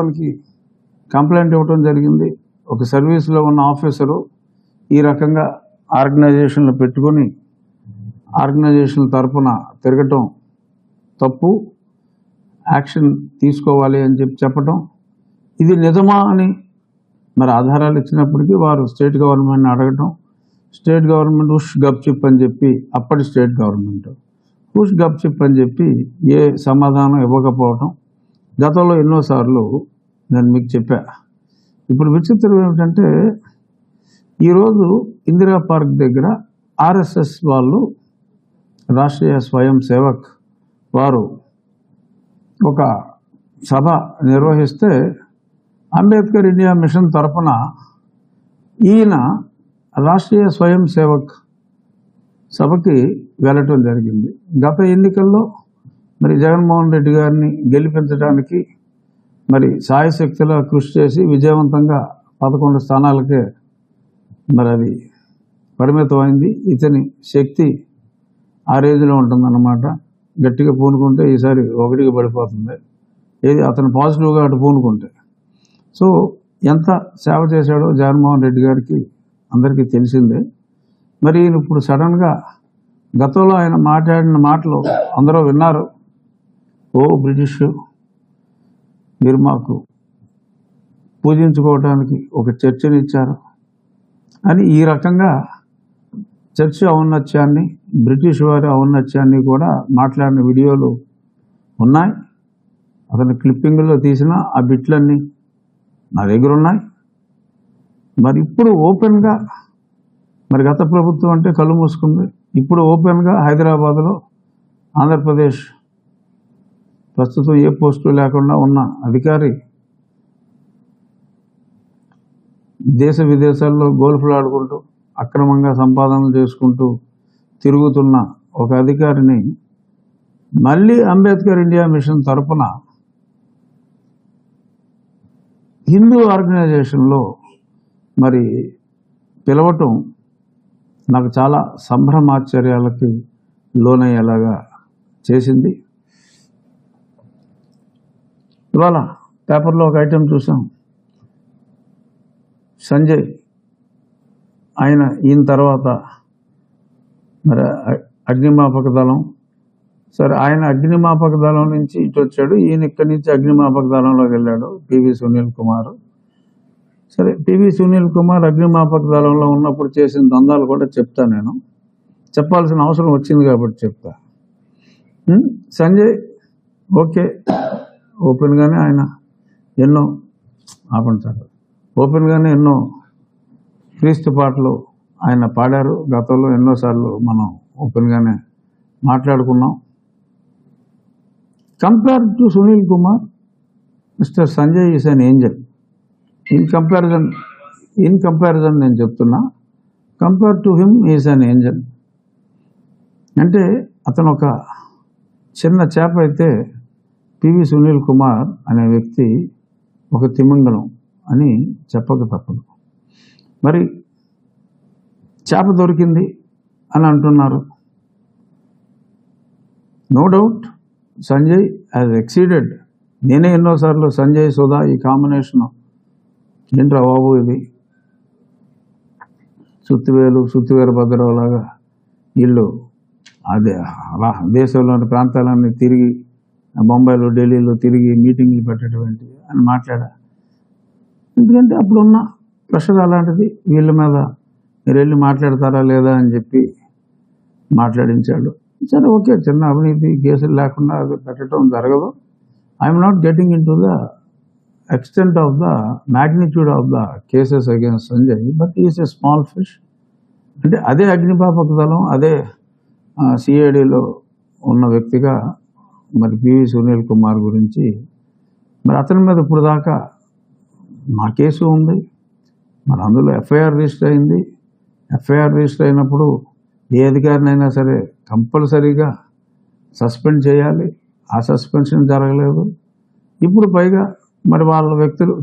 మనకి కంప్లైంట్ ఇవ్వడం జరిగింది. ఒక సర్వీస్లో ఉన్న ఆఫీసరు ఈ రకంగా ఆర్గనైజేషన్లు పెట్టుకొని ఆర్గనైజేషన్ తరఫున తిరగటం తప్పు. యాక్షన్ తీసుకోవాలి అని చెప్పి చెప్పటం. ఇది నిజమా అని మరి ఆధారాలు ఇచ్చినప్పటికీ వారు స్టేట్ గవర్నమెంట్ని అడగటం. స్టేట్ గవర్నమెంట్ ఉష్ గప్చిప్ అని చెప్పి అప్పటి స్టేట్ గవర్నమెంట్. ఉష్ గప్చిప్ అని చెప్పి ఏ సమాధానం ఇవ్వకపోవటం. గతంలో ఎన్నోసార్లు నేను మీకు చెప్పా. ఇప్పుడు విచిత్రం ఏమిటంటే ఈరోజు ఇందిరా పార్క్ దగ్గర ఆర్ఎస్ఎస్ వాళ్ళు రాష్ట్రీయ స్వయం సేవక్ వారు ఒక సభ నిర్వహిస్తే అంబేద్కర్ ఇండియా మిషన్ తరఫున ఈయన రాష్ట్రీయ స్వయం సేవక్ సభకి వెళ్ళటం జరిగింది. గత ఎన్నికల్లో మరి జగన్మోహన్ రెడ్డి గారిని గెలిపించడానికి మరి సాయశక్తిలో కృషి చేసి విజయవంతంగా పదకొండు స్థానాలకే మరి అది పరిమితమైంది. ఇతని శక్తి ఆ రేంజ్లో ఉంటుందన్నమాట. గట్టిగా పూనుకుంటే ఈసారి ఒకటికి పడిపోతుంది. ఏది అతను పాజిటివ్గా అటు పూనుకుంటే. సో ఎంత సేవ చేశాడో జగన్మోహన్ రెడ్డి గారికి అందరికీ తెలిసిందే. మరి ఈయన ఇప్పుడు సడన్గా గతంలో ఆయన మాట్లాడిన మాటలు అందరూ విన్నారు. ఓ బ్రిటిష్ మీరు మాకు పూజించుకోవడానికి ఒక చర్చనిచ్చారు. అని ఈ రకంగా చర్చ ఔన్నత్యాన్ని బ్రిటిష్ వారి ఔన్నత్యాన్ని కూడా మాట్లాడిన వీడియోలు ఉన్నాయి. అతను క్లిప్పింగ్లో తీసిన ఆ బిట్లన్నీ నా దగ్గర ఉన్నాయి మరి ఇప్పుడు ఓపెన్గా మరి గత ప్రభుత్వం అంటే కళ్ళు మూసుకుంది. ఇప్పుడు ఓపెన్గా హైదరాబాద్లో ఆంధ్రప్రదేశ్ ప్రస్తుతం ఏ పోస్టు లేకుండా ఉన్న అధికారి దేశ విదేశాల్లో గోల్ఫ్లు ఆడుకుంటూ అక్రమంగా సంపాదన చేసుకుంటూ తిరుగుతున్న ఒక అధికారిని మళ్ళీ అంబేద్కర్ ఇండియా మిషన్ తరపున హిందూ ఆర్గనైజేషన్లో మరి పిలవటం నాకు చాలా సంభ్రమాశ్చర్యాలకి లోనయ్యేలాగా చేసింది. ఇవాళ పేపర్లో ఒక ఐటెం చూసాం. సంజయ్ ఆయన ఈయన తర్వాత మరి అగ్నిమాపక దళం. సరే ఆయన అగ్నిమాపక దళం నుంచి ఇటు వచ్చాడు. ఈయన ఇక్కడి నుంచి అగ్నిమాపక దళంలోకి వెళ్ళాడు పివి సునీల్ కుమార్. సరే పివి సునీల్ కుమార్ అగ్నిమాపక దళంలో ఉన్నప్పుడు చేసిన దందాలు కూడా చెప్తా నేను. చెప్పాల్సిన అవసరం వచ్చింది కాబట్టి చెప్తా. సంజయ్ ఓకే. ఓపెన్గానే ఆయన ఎన్నో ఆపండి ఓపెన్గానే ఎన్నో క్రీస్తు పాటలు ఆయన పాడారు. గతంలో ఎన్నోసార్లు మనం ఓపెన్గానే మాట్లాడుకున్నాం. Compare to Sunil Kumar mister Sanjay is an angel in comparison in comparison నేను చెప్తున్నా compare to him is an angel అంటే అతను ఒక చిన్న చేప అయితే పివి సునీల్ కుమార్ అనే వ్యక్తి ఒక తిమింగలం అని చెప్పక తప్పదు. మరి చేప దొరికింది అని అంటున్నారు. No doubt Sanjay has exceeded నేనే ఎన్నోసార్లు సంజయ్ సుధా ఈ కాంబినేషన్ ఏంట్రా బాబు ఇది? సుత్తివేలు సుత్తివేరు భద్రరావు లాగా వీళ్ళు అదే అలా దేశంలోని ప్రాంతాలన్నీ తిరిగి బొంబాయిలో ఢిల్లీలో తిరిగి మీటింగ్లు పెట్టడం అని మాట్లాడా. ఎందుకంటే అప్పుడున్న ప్రెషర్ అలాంటిది వీళ్ళ మీద మీరు వెళ్ళి మాట్లాడతారా లేదా అని చెప్పి మాట్లాడించాడు. సరే ఓకే చిన్న అవినీతి కేసులు లేకుండా అది పెట్టడం జరగదు. I'm not getting into the extent of the magnitude of the cases against Sanjay but is a small fish అంటే అదే అగ్నిపాపక దళం అదే సిఐడిలో ఉన్న వ్యక్తిగా మరి పివి సునీల్ కుమార్ గురించి. మరి అతని మీద ఇప్పుడు దాకా మా కేసు ఉంది. మరి అందులో ఎఫ్ఐఆర్ రిజిస్టర్ అయింది. ఎఫ్ఐఆర్ రిజిస్టర్ అయినప్పుడు ఏ అధికారినైనా సరే కంపల్సరీగా సస్పెండ్ చేయాలి. ఆ సస్పెన్షన్ జరగలేదు. ఇప్పుడు పైగా మరి వాళ్ళ వ్యక్తులు